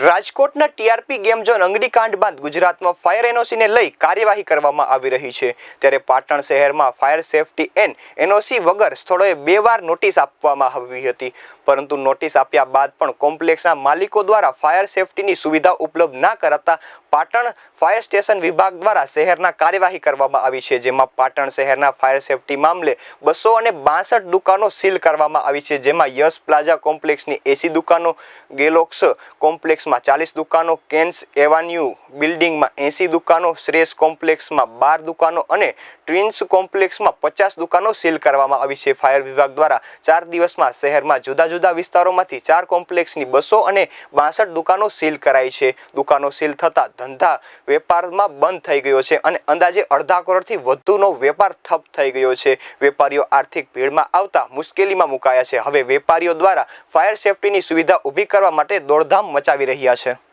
રાજકોટના TRP game zone અંગડીકાંડ બાદ ગુજરાતમાં ફાયર એનઓસીને લઈ કાર્યવાહી કરવામાં આવી રહી છે. ત્યારે પાટણ શહેરમાં ફાયર સેફટી એન્ડ એનઓસી વગર સ્થળોએ બે વાર નોટિસ આપવામાં આવી હતી. પરંતુ નોટિસ આપ્યા બાદ પણ કોમ્પ્લેક્સના માલિકો દ્વારા ફાયર સેફટીની સુવિધા ઉપલબ્ધ ના કરાતા પાટણ ફાયર સ્ટેશન વિભાગ દ્વારા શહેરના કાર્યવાહી કરવામાં આવી છે, જેમાં પાટણ શહેરના ફાયર સેફટી મામલે બસો અને બાસઠ દુકાનો સીલ કરવામાં આવી છે, જેમાં યશ પ્લાઝા કોમ્પ્લેક્સની એસી દુકાનો, ગેલોક્સ કોમ્પ્લેક્સમાં ચાલીસ દુકાનો, કેન્સ એવાન્યુ બિલ્ડિંગમાં એંસી દુકાનો શ્રેસ કોમ્પ્લેક્સમાં બાર દુકાનો અને ટ્વિન્સ કોમ્પ્લેક્સમાં પચાસ દુકાનો સીલ કરવામાં આવી છે. ફાયર વિભાગ દ્વારા ચાર દિવસમાં શહેરમાં જુદા જુદા વિસ્તારોમાંથી ચાર કોમ્પ્લેક્સની બસો અને બાસઠ દુકાનો સીલ કરાઈ છે. દુકાનો સીલ થતાં ધંધા વેપારમાં બંધ થઈ ગયો છે અને અંદાજે અડધા કરોડથી વધુનો વેપાર ઠપ થઈ ગયો છે. વેપારીઓ આર્થિક ભીડમાં આવતા મુશ્કેલીમાં મુકાયા છે. હવે વેપારીઓ દ્વારા ફાયર સેફટીની સુવિધા ઊભી કરવા માટે દોડધામ મચાવી રહ્યા છે.